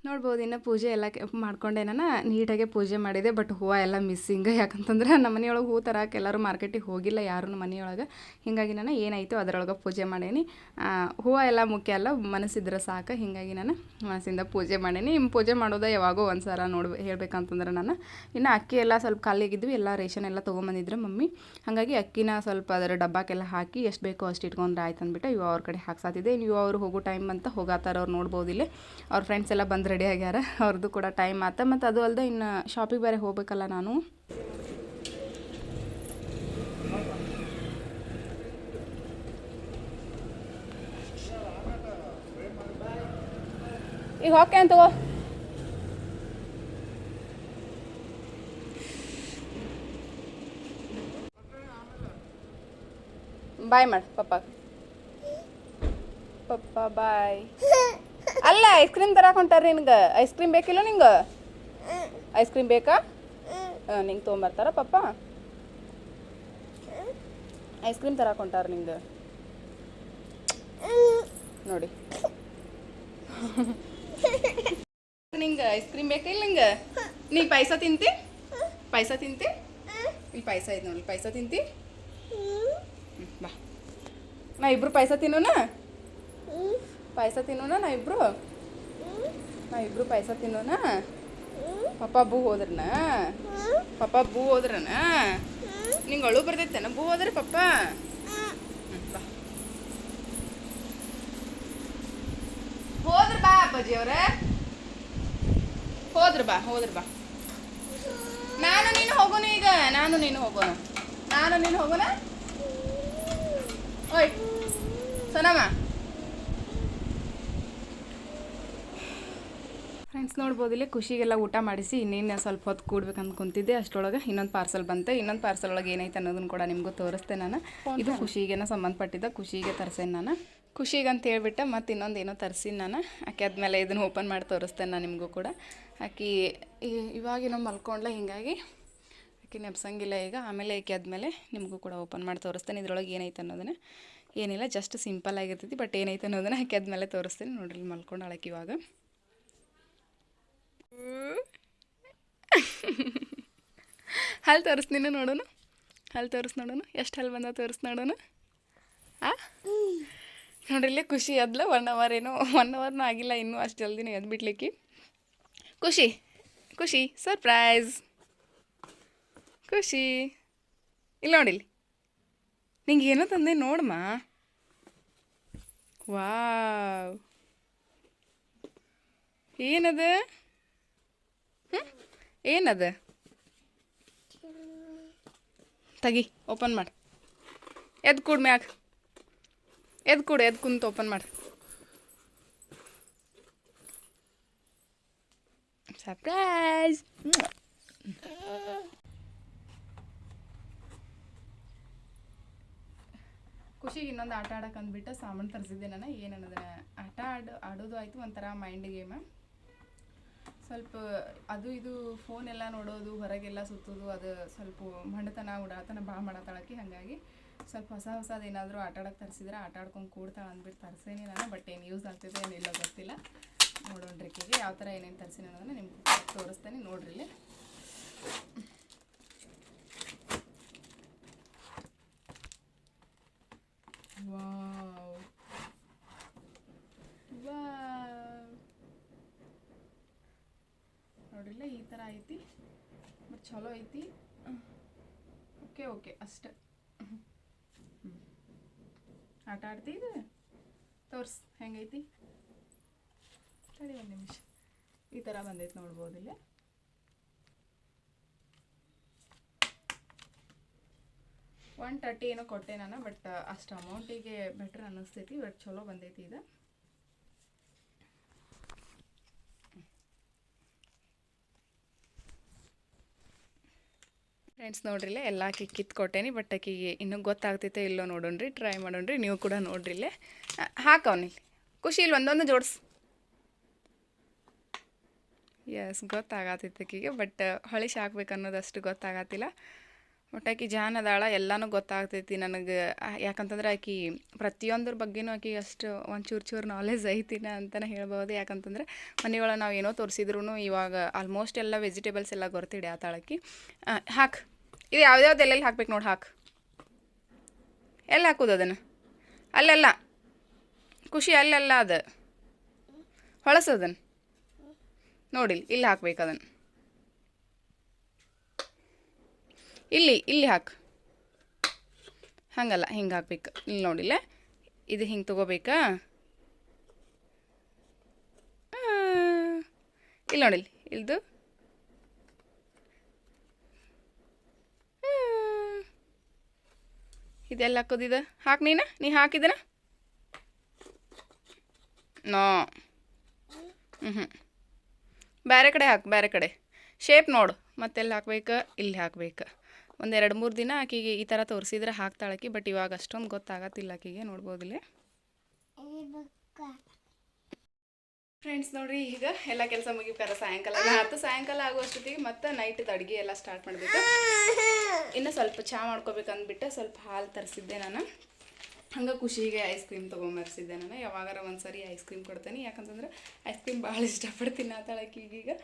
ನೋಡ್ಬೋದು, ಇನ್ನು ಪೂಜೆ ಎಲ್ಲ ಮಾಡ್ಕೊಂಡೆ ನಾನು ನೀಟಾಗೆ ಪೂಜೆ ಮಾಡಿದೆ ಬಟ್ ಹೂವು ಎಲ್ಲ ಮಿಸ್ಸಿಂಗ್ ಯಾಕಂತಂದ್ರೆ ನಮ್ಮ ಮನೆಯೊಳಗೆ ಹೂ ತರಕ್ಕೆ ಎಲ್ಲರೂ ಮಾರ್ಕೆಟಿಗೆ ಹೋಗಿಲ್ಲ ಯಾರು ನಮ್ಮ ಮನೆಯೊಳಗೆ. ಹೀಗಾಗಿ ನಾನು ಏನಾಯಿತು ಅದರೊಳಗೆ ಪೂಜೆ ಮಾಡೇನಿ. ಹೂವು ಎಲ್ಲ ಮುಖ್ಯ ಅಲ್ಲ, ಮನಸ್ಸಿದ್ರೆ ಸಾಕು. ಹೀಗಾಗಿ ನಾನು ಮನಸ್ಸಿಂದ ಪೂಜೆ ಮಾಡೇನಿ. ಪೂಜೆ ಮಾಡೋದು ಯಾವಾಗೋ ಒಂದು ಸಲ ನೋಡ್, ಹೇಳ್ಬೇಕಂತಂದ್ರೆ ನಾನು ಇನ್ನು ಅಕ್ಕಿ ಎಲ್ಲ ಸ್ವಲ್ಪ ಖಾಲಿಯಾಗಿದ್ವಿ, ಎಲ್ಲ ರೇಷನ್ ಎಲ್ಲ ತೊಗೊಂಬಂದಿದ್ರು ಮಮ್ಮಿ. ಹಾಗಾಗಿ ಅಕ್ಕಿನ ಸ್ವಲ್ಪ ಅದರ ಡಬ್ಬಕ್ಕೆಲ್ಲ ಹಾಕಿ ಎಷ್ಟು ಬೇಕೋ ಅಷ್ಟು ಇಟ್ಕೊಂಡ್ರೆ ಆಯ್ತು ಅಂದ್ಬಿಟ್ಟು ಇವ್ ಅವ್ರ ಕಡೆ ಹಾಕ್ಸಾತಿದ್ದೆ ಇನ್ನು ಇವ ಅವ್ರು ಹೋಗೋ ಟೈಮ್ ಅಂತ ಹೋಗಾತಾರ ಅವ್ರು ನೋಡ್ಬೋದಿಲ್ಲ ಅವ್ರ ಫ್ರೆಂಡ್ಸ್ ಎಲ್ಲ ಬಂದು ರೆಡಿ ಆಗ್ಯಾರ. ಅವ್ರದ್ದು ಕೂಡ ಟೈಮ್ ಆತ. ಮತ್ತು ಅದು ಅಲ್ಲದೆ ಇನ್ನು ಶಾಪಿಗೆ ಬೇರೆ ಹೋಗ್ಬೇಕಲ್ಲ ನಾನು. ಈಗ ಓಕೆ ಅಂತ ಬಾಯ್ ಮಾಡ, ಪಪ್ಪ. ಪಪ್ಪ ಬಾಯ್ ಅಲ್ಲ ಐಸ್ ಕ್ರೀಮ್ ತರಕ್ಕೆ ಹೊಂಟಾರ ನಿನ್ಗೆ. ಐಸ್ ಕ್ರೀಮ್ ಬೇಕಿಲ್ಲ ನಿಂಗೆ? ಐಸ್ ಕ್ರೀಮ್ ಬೇಕಾ? ನಿಂಗೆ ತೊಗೊಂಬರ್ತಾರ ಪಪ್ಪ ಐಸ್ ಕ್ರೀಮ್ ತರಕ್ಕೆ ಹೊಂಟಾರ ನಿಂಗೆ. ನೋಡಿ. ನಿಂಗೆ ಐಸ್ ಕ್ರೀಮ್ ಬೇಕಿಲ್ಲ ನಿಂಗೆ? ನೀ ಪಾಯಸ ತಿಂತಿ? ಪಾಯಸ ತಿಂತಿ? ಇಲ್ಲಿ ಪಾಯಸ ಐತೆ ನೋಡಿ ಪಾಯಸ ತಿಂತಿ? ಬಾ. ನಾ ಇಬ್ರು ಪಾಯಸ ತಿನ್ನೋಣ ಪಾಯಸ ತಿನ್ನೋಣ, ನಾ ಇಬ್ರು? ನಾ ಇಬ್ರು ಪಾಯಸ ತಿನ್ನೋಣ? ಪಪ್ಪ ಬೂ ಹೋದ್ರನ? ಪಪ್ಪ ಬೂ ಹೋದ್ರನ? ನಿಂಗೆ ಅಳು ಬರ್ತೈತೇನ? ಬೂ ಹೋದ್ರೆ ಪಪ್ಪ? ಹೋದ್ರ ಬಾ ಅಪ್ಪಾಜಿ ಅವ್ರ. ಹೋದ್ರ ಬಾ ಹೋದ್ರ ಬಾ. ನಾನು ನೀನು ಹೋಗೋಣ ಈಗ, ನಾನು ನೀನು ಹೋಗೋಣ ನಾನು ನೀನು ಹೋಗೋಣ ಓಯ್, ಸನಮ್ಮ. ಫ್ರೆಂಡ್ಸ್ ನೋಡ್ಬೋದು ಇಲ್ಲಿ ಖುಷಿಗೆಲ್ಲ ಊಟ ಮಾಡಿಸಿ ಇನ್ನೇನು ಸ್ವಲ್ಪ ಹೊತ್ತು ಕೂಡ್ಬೇಕು ಕುಂತಿದ್ದೆ. ಅಷ್ಟೊಳಗೆ ಇನ್ನೊಂದು ಪಾರ್ಸಲ್ ಬಂತೆ. ಇನ್ನೊಂದು ಪಾರ್ಸಲ್ ಒಳಗೆ ಏನೈತೆ ಅನ್ನೋದನ್ನು ಕೂಡ ನಿಮಗೂ ತೋರಿಸ್ತೆ ನಾನು. ಇದು ಖುಷಿಗೇನ ಸಂಬಂಧಪಟ್ಟಿದ್ದ ಖುಷಿಗೆ ತರಿಸೇನೆ ನಾನು. ಖುಷಿಗೆ ಅಂತ ಹೇಳ್ಬಿಟ್ಟು ಮತ್ತು ಇನ್ನೊಂದು ಏನೋ ತರಿಸಿನಿ ನಾನು. ಆಕೆ ಆದಮೇಲೆ ಇದನ್ನು ಓಪನ್ ಮಾಡಿ ತೋರಿಸ್ತೇನೆ ನಾನು ನಿಮಗೂ ಕೂಡ. ಆಕೆ ಇವಾಗ ಇನ್ನೊಂದು ಮಲ್ಕೊಂಡ್ಲ ಹಿಂಗಾಗಿ ಆಕೆ ನೆಪ್ಸಂಗಿಲ್ಲ ಈಗ. ಆಮೇಲೆ ಆಕೆ ಆದಮೇಲೆ ನಿಮಗೂ ಕೂಡ ಓಪನ್ ಮಾಡಿ ತೋರಿಸ್ತೇನೆ. ಇದ್ರೊಳಗೆ ಏನೈತೆ ಅನ್ನೋದನ್ನು. ಏನಿಲ್ಲ ಜಸ್ಟ್ ಸಿಂಪಲ್ ಆಗಿರ್ತೈತಿ ಬಟ್ ಏನೈತೆ ಅನ್ನೋದನ್ನ ಹಾಕಿ ಆದಮೇಲೆ ತೋರಿಸ್ತೀನಿ. ನೋಡ್ರಿ ಮಲ್ಕೊಂಡು ಇವಾಗ. ಹಲ್ ತೋರಿಸ್ ನೀನು ನೋಡೋಣ ಹಲ್ ತೋರಿಸ್ ನೋಡೋಣ ಎಷ್ಟು ಹಲ್ ಬಂದ ತೋರಿಸ್ ನೋಡೋಣ ಆ? ನೋಡ್ರಿ, ಇಲ್ಲೇ ಖುಷಿ ಅದ್ಲ. ಒನ್ ಅವರ್ ಏನೋ ಒನ್ ಅವರ್ನೂ ಆಗಿಲ್ಲ ಇನ್ನೂ ಅಷ್ಟು ಜಲ್ದಿನೇ ಎದ್ಬಿಟ್ಲಿಕ್ಕೆ. ಖುಷಿ ಖುಷಿ ಸರ್ಪ್ರೈಸ್ ಖುಷಿ. ಇಲ್ಲಿ. ನೋಡಿಲ್ಲಿ ನಿಂಗೆ ಏನೋ ತಂದೆ ನೋಡಮ್ಮ ವಾವ್. ಏನದ? ಏನದ? ತಗಿ ಓಪನ್ ಮಾಡಿ. ಎದ್ದು ಕೂಡ ಮ್ಯಾಗ ಎದ್ದು ಕೂಡ ಎದ್ದು ಕುಂತು ಓಪನ್ ಮಾಡಿ. ಸರ್ಪ್ರೈಸ್ ಖುಷಿಗೆ ಇನ್ನೊಂದು ಆಟ ಆಡಕ್ಕೆ ಅಂದ್ಬಿಟ್ಟು ಸಾಮಾನು ತರಿಸಿದ್ದೆ ನಾನು. ಏನು ಆಟ ಆಡೋ, ಆಡೋದು ಆಯಿತು ಒಂಥರ ಮೈಂಡ್ ಗೇಮ್ ಸ್ವಲ್ಪ, ಅದು ಇದು ಫೋನ್ ಎಲ್ಲ ನೋಡೋದು, ಹೊರಗೆಲ್ಲ ಸುತ್ತೋದು, ಅದು ಸ್ವಲ್ಪ ಮಂಡತನ, ಉಡಾತನ, ಭಾಳ ಮಾಡತಾಳಕ್ಕೆ. ಹಾಗಾಗಿ ಸ್ವಲ್ಪ ಹೊಸ ಹೊಸದು ಏನಾದರೂ ಆಟ ಆಡಕ್ಕೆ ತರಿಸಿದ್ರೆ ಆಟ ಆಡ್ಕೊಂಡು ಕೂಡ್ತಾಳೆ ಅಂದ್ಬಿಟ್ಟು ತರಿಸೇನಿ ನಾನು ಬಟ್ ಏನು ಯೂಸ್ ಆಗ್ತಿದೆ ಏನಿಲ್ಲ ಗೊತ್ತಿಲ್ಲ. ನೋಡೋಣ್ರಿಕೆಗೆ ಯಾವ ಥರ ಏನೇನು ತರಿಸಿನಿ ಅನ್ನೋದನ್ನ ನಿಮ್ಗೆ ತೋರಿಸ್ತೇನೆ, ನೋಡ್ರಿ ಇಲ್ಲಿ ವಾವ್ ವಾವ್ ನೋಡ್ರಿಲ್ಲ ಈ ಥರ ಐತಿ ಬಟ್ ಚಲೋ ಐತಿ? ಓಕೆ ಓಕೆ, ಅಷ್ಟೆ. ಆಟ ಆಡ್ತೀವಿ ತೋರ್ಸ್, ಹೆಂಗೈತಿ? ತಡಿ ಒಂದು ನಿಮಿಷ. ಈ ಥರ ಬಂದೈತೆ ನೋಡ್ಬೋದು ಇಲ್ಲಿ. ಒನ್ ತರ್ಟಿ ಏನೋ ಕೊಟ್ಟೆ ನಾನು ಬಟ್ ಅಷ್ಟು ಅಮೌಂಟಿಗೆ ಬೆಟ್ರ್ ಅನ್ನಿಸ್ತೈತಿ ಬಟ್ ಚಲೋ ಬಂದೈತಿ ಇದು. ಫ್ರೆಂಡ್ಸ್ ನೋಡ್ರಿಲ್ಲ ಎಲ್ಲ ಆಕಿ ಕಿತ್ಕೊಟ್ಟೇನಿ ಬಟ್ ಆಕಿಗೆ ಇನ್ನೂ ಗೊತ್ತಾಗ್ತೈತೆ ಇಲ್ಲೋ ನೋಡೋಣ್ರಿ ಟ್ರೈ ಮಾಡೋಣ್ರಿ, ನೀವು ಕೂಡ ನೋಡ್ರಿಲ್ಲೇ ಹಾಕವನಿಲ್ಲಿ ಖುಷಿ ಇಲ್ಲಿ ಒಂದೊಂದು ಜೋಡ್ಸ್. ಎಸ್ ಗೊತ್ತಾಗತ್ತೈತೆ ಆಕಿಗೆ ಬಟ್ ಹೊಳಿಶ್ ಹಾಕ್ಬೇಕು ಅನ್ನೋದು ಅಷ್ಟು ಗೊತ್ತಾಗತ್ತಿಲ್ಲ ಬಟ್ ಆಕಿ ಜಾನ್ ಅದಾಳ ಎಲ್ಲನೂ ಗೊತ್ತಾಗ್ತೈತಿ ನನಗೆ. ಯಾಕಂತಂದ್ರೆ ಆಕಿ ಪ್ರತಿಯೊಂದ್ರ ಬಗ್ಗೆನೂ ಆಕಿಗೆ ಅಷ್ಟು ಒಂದು ಚೂರು ಚೂರು ನಾಲೆಜ್ ಐತಿನ ಅಂತಲೇ ಹೇಳ್ಬೋದು. ಯಾಕಂತಂದ್ರೆ ಮನೆಯೊಳಗೆ ನಾವು ಏನೋ ತೋರಿಸಿದ್ರು ಇವಾಗ ಆಲ್ಮೋಸ್ಟ್ ಎಲ್ಲ ವೆಜಿಟೇಬಲ್ಸ್ ಎಲ್ಲ ಗೊತ್ತಿಡಿ ಆ ತಾಳಕ್ಕಿ ಹಾಕು. ಇದು ಯಾವ್ದ್ಯಾವ್ದು ಎಲ್ಲೆಲ್ಲಿ ಹಾಕ್ಬೇಕು ನೋಡಿ ಹಾಕು. ಎಲ್ಲಿ ಹಾಕೋದು ಅದನ್ನು? ಅಲ್ಲೆಲ್ಲ. ಖುಷಿ ಅಲ್ಲೆಲ್ಲ ಅದು. ಹೊಳಸೋದನ್ನು ನೋಡಿಲ್ಲ ಇಲ್ಲಿ ಹಾಕ್ಬೇಕು ಅದನ್ನು ಇಲ್ಲಿ ಇಲ್ಲಿ ಹಾಕು. ಹಂಗಲ್ಲ, ಹಿಂಗೆ ಹಾಕ್ಬೇಕು. ಇಲ್ಲಿ. ನೋಡಿಲ್ಲ ಇದು ಹಿಂಗೆ ತಗೋಬೇಕಾ? ಇಲ್ಲಿ ನೋಡಿಲ್ಲ ಇಲ್ದು. ಇದೆಲ್ಲ ಹಾಕೋದಿದ? ಹಾಕಿ ನೀನು? ನೀ ಹಾಕಿದನ? ನೋ. ಹ್ಞೂ ಬೇರೆ ಕಡೆ ಹಾಕು ಬೇರೆ ಕಡೆ. ಶೇಪ್ ನೋಡು. ಮತ್ತೆಲ್ಲಿ ಹಾಕ್ಬೇಕು? ಇಲ್ಲಿ ಹಾಕ್ಬೇಕು. ಒಂದು ಎರಡು ಮೂರು ದಿನ ಆಕಿಗೆ ಈ ಥರ ತೋರಿಸಿದ್ರೆ ಹಾಕ್ತಾಳಕಿ ಬಟ್ ಇವಾಗ ಅಷ್ಟೊಂದು ಗೊತ್ತಾಗತ್ತಿಲ್ಲ ಆಕಿಗೆ, ನೋಡ್ಬೋದಿಲ್ಲ. ಫ್ರೆಂಡ್ಸ್ ನೋಡ್ರಿ, ಈಗ ಎಲ್ಲ ಕೆಲಸ ಮುಗಿಬೇಕಾರ ಸಾಯಂಕಾಲ ಹತ್ತು ಸಾಯಂಕಾಲ ಆಗುವಷ್ಟೊತ್ತಿಗೆ ಮತ್ತೆ ನೈಟ್ದು ಅಡುಗೆ ಎಲ್ಲ ಸ್ಟಾರ್ಟ್ ಮಾಡಬೇಕು. ಇನ್ನು ಸ್ವಲ್ಪ ಚಹಾ ಮಾಡ್ಕೋಬೇಕಂದ್ಬಿಟ್ಟು ಸ್ವಲ್ಪ ಹಾಲು ತರಿಸಿದ್ದೆ ನಾನು. ಹಂಗೆ ಖುಷಿಗೆ ಐಸ್ ಕ್ರೀಮ್ ತೊಗೊಂಬರ್ಸಿದ್ದೆ ನಾನು. ಯಾವಾಗಾರ ಒಂದು ಸರಿ ಐಸ್ ಕ್ರೀಮ್ ಕೊಡ್ತೇನೆ. ಯಾಕಂತಂದ್ರೆ ಐಸ್ ಕ್ರೀಮ್ ಭಾಳ ಇಷ್ಟಪಡ್ತೀನಿ ಆ ಈಗೀಗ. ಈಗ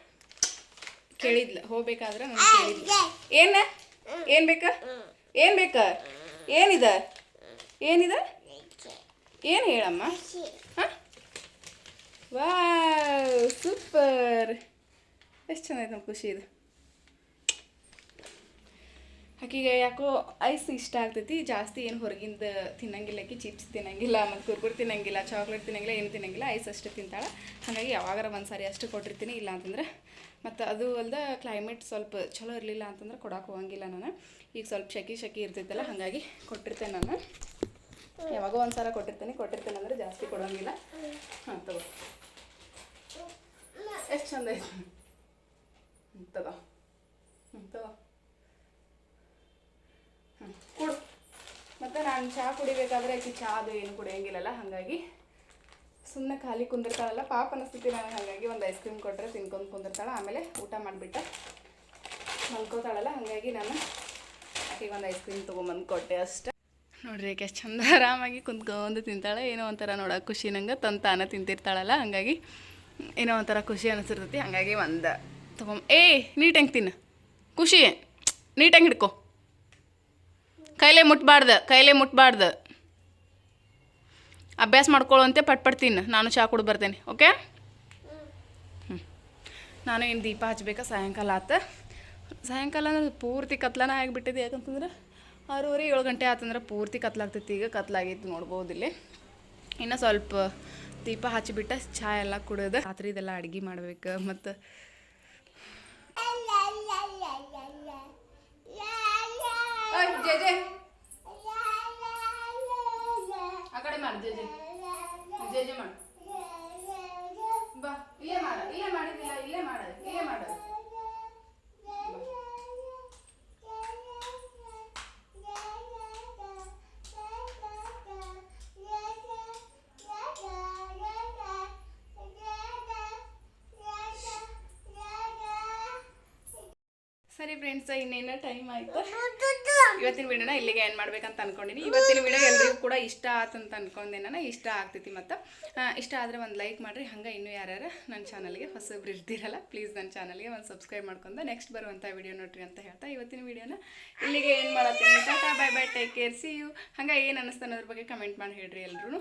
ಕೇಳಿದ್ಲ, ಹೋಗ್ಬೇಕಾದ್ರೆ ನಾನು ಕೇಳಿದ್ಲ. ಏನ ಏನು ಬೇಕ? ಏನು ಬೇಕ? ಏನಿದೆ? ಏನಿದೆ? ಏನು ಹೇಳಮ್ಮ? ವಾವ್ ಸೂಪರ್ ಎಷ್ಟು ಚೆನ್ನಾಗಿದೆ ನಮ್ಮ ಖುಷಿ ಇದು. ಆಕಿಗೆ ಯಾಕೋ ಐಸ್ ಇಷ್ಟ ಆಗ್ತೈತಿ, ಜಾಸ್ತಿ ಏನು ಹೊರಗಿಂದ ತಿನ್ನಂಗಿಲ್ಲ ಆಕಿ ಚಿಪ್ಸ್ ತಿನ್ನಂಗಿಲ್ಲ ಮತ್ತು ಕುರ್ಕುರ್ ತಿನ್ನಂಗಿಲ್ಲ ಚಾಕ್ಲೇಟ್ ತಿನ್ನಂಗಿಲ್ಲ, ಏನು ತಿನ್ನಂಗಿಲ್ಲ ಐಸ್ ಅಷ್ಟೇ ತಿಂತಾಳೆ. ಹಾಗಾಗಿ ಯಾವಾಗಾರ ಒಂದು ಸಾರಿ ಅಷ್ಟು ಕೊಟ್ಟಿರ್ತೀನಿ, ಇಲ್ಲ ಅಂತಂದ್ರೆ. ಮತ್ತು ಅದು ಅಲ್ಲದೆ ಕ್ಲೈಮೇಟ್ ಸ್ವಲ್ಪ ಚಲೋ ಇರಲಿಲ್ಲ ಅಂತಂದ್ರೆ ಕೊಡಕ್ಕೆ ಹೋಗಂಗಿಲ್ಲ ನಾನು. ಈಗ ಸ್ವಲ್ಪ ಶೆಕಿ ಶೆಕಿ ಇರ್ತೈತಲ್ಲ, ಹಾಗಾಗಿ ಕೊಟ್ಟಿರ್ತೇನೆ ನಾನು. ಯಾವಾಗೋ ಒಂದು ಸಲ ಕೊಟ್ಟಿರ್ತೀನಿ, ಕೊಟ್ಟಿರ್ತೇನೆ ಅಂದರೆ ಜಾಸ್ತಿ ಕೊಡೋಂಗಿಲ್ಲ. ಹಾಂ, ತಗೋ. ಎಷ್ಟು ಚಂದ ಐತೆ? ಹ್ಞೂ ತಗೋ. ಹ್ಞೂ ತಗೋ. ಹ್ಞೂ ಕೊಡು. ಮತ್ತು ನಾನು ಚಹಾ ಕುಡಿಬೇಕಾದ್ರೆ ಆಕೆ ಚಹಾ ಅದು ಏನು ಕುಡಿಯೋಂಗಿಲ್ಲಲ್ಲ, ಹಾಗಾಗಿ ಸುಮ್ಮನೆ ಖಾಲಿ ಕುಂದಿರ್ತಾಳಲ್ಲ ಪಾಪ ಅನಿಸ್ತೈತಿ ನಾನು ಹಾಗಾಗಿ ಒಂದು ಐಸ್ ಕ್ರೀಮ್ ಕೊಟ್ಟರೆ ತಿನ್ಕೊಂಡು ಕುಂದಿರ್ತಾಳೆ, ಆಮೇಲೆ ಊಟ ಮಾಡಿಬಿಟ್ಟು ಮಲ್ಕೋತಾಳಲ್ಲ, ಹಾಗಾಗಿ ನಾನು ಆಕೆಗೆ ಒಂದು ಐಸ್ ಕ್ರೀಮ್ ತೊಗೊಂಬಂದು ಕೊಟ್ಟೆ ಅಷ್ಟೆ. ನೋಡ್ರಿ ಯಾಕೆ ಎಷ್ಟು ಚಂದ ಆರಾಮಾಗಿ ಕುಂತ್ಕೊಂಡು ತಿಂತಾಳೆ, ಏನೋ ಒಂಥರ ನೋಡೋ ಖುಷಿ. ನಂಗೆ ತಂದು ತಾನೇ ತಿಂತಿರ್ತಾಳಲ್ಲ, ಹಂಗಾಗಿ ಏನೋ ಒಂಥರ ಖುಷಿ ಅನಿಸಿರ್ತೈತಿ. ಹಂಗಾಗಿ ಒಂದು ತೊಗೊಂಬ ಏ ಹೆಂಗೆ ತಿನ್ನ. ಖುಷಿ. ನೀಟಂಗೆ ಹಿಡ್ಕೊ. ಕೈಲೇ ಮುಟ್ಬಾರ್ದು ಕೈಲೇ ಮುಟ್ಬಾರ್ದು. ಅಭ್ಯಾಸ ಮಾಡ್ಕೊಳ್ಳುವಂತೆ ಪಟ್ ಪಟ್ ತಿನ್ನು. ನಾನು ಚಹಾ ಕುಡ್ದು ಬರ್ತೇನೆ, ಓಕೆ? ಹ್ಞೂ ನಾನು ಏನು ದೀಪ ಹಚ್ಬೇಕಾ? ಸಾಯಂಕಾಲ ಆತ. ಸಾಯಂಕಾಲ ಅಂದ್ರೆ ಪೂರ್ತಿ ಕತ್ಲನ ಆಗಿಬಿಟ್ಟಿದೆ ಯಾಕಂತಂದ್ರೆ ಆರೂವರೆ, ಏಳು ಗಂಟೆ ಆತಂದ್ರೆ ಪೂರ್ತಿ ಕತ್ಲಾಗ್ತೈತಿ ಈಗ ಕತ್ಲಾಗೈತಿ ನೋಡ್ಬೋದು ಇಲ್ಲಿ. ಇನ್ನು ಸ್ವಲ್ಪ ದೀಪ ಹಚ್ಚಿಬಿಟ್ಟ ಚಹಾ ಎಲ್ಲ ಕುಡಿದು ರಾತ್ರಿದೆಲ್ಲ ಅಡುಗೆ ಮಾಡ್ಬೇಕು. ಮತ್ತು ಇಲ್ಲೇ ಮಾಡ ಇಲ್ಲೇ ಮಾಡ, ಇಲ್ಲೇ ಮಾಡು. ಸರಿ ಫ್ರೆಂಡ್ಸ್ ಇನ್ನೇನು ಟೈಮ್ ಆಯ್ತು. ಇವತ್ತಿನ ವಿಡಿಯೋನ ಇಲ್ಲಿಗೆ ಏನು ಮಾಡ್ಬೇಕಂತ ಅನ್ಕೊಂಡಿನಿ. ಇವತ್ತಿನ ವಿಡಿಯೋ ಎಲ್ಲರಿಗೂ ಕೂಡ ಇಷ್ಟ ಆತಂತ ಅನ್ಕೊಂಡೆ ನಾನು. ಇಷ್ಟ ಆಗ್ತೈತಿ ಮತ್ತು. ಇಷ್ಟ ಆದರೆ ಒಂದು ಲೈಕ್ ಮಾಡಿರಿ. ಹಂಗೆ ಇನ್ನೂ ಯಾರ್ಯಾರು ನನ್ನ ಚಾನಲ್ಗೆ ಹೊಸಬ್ರು ಇರ್ತೀರಲ್ಲ ಪ್ಲೀಸ್ ನನ್ನ ಚಾನಲ್ಗೆ ಒಂದು ಸಬ್ಸ್ಕ್ರೈಬ್ ಮಾಡ್ಕೊಂಡು ನೆಕ್ಸ್ಟ್ ಬರುವಂಥ ವಿಡಿಯೋ ನೋಡ್ರಿ ಅಂತ ಹೇಳ್ತಾ ಇವತ್ತಿನ ವಿಡಿಯೋನ ಇಲ್ಲಿಗೆ ಏನು ಮಾಡತ್ತೀನಿ. Tata bye bye take care see you ಹಂಗೆ ಏನು ಅನ್ನಿಸ್ತು ಅನ್ನೋದ್ರ ಬಗ್ಗೆ ಕಮೆಂಟ್ ಮಾಡಿ ಹೇಳ್ರಿ ಎಲ್ರೂ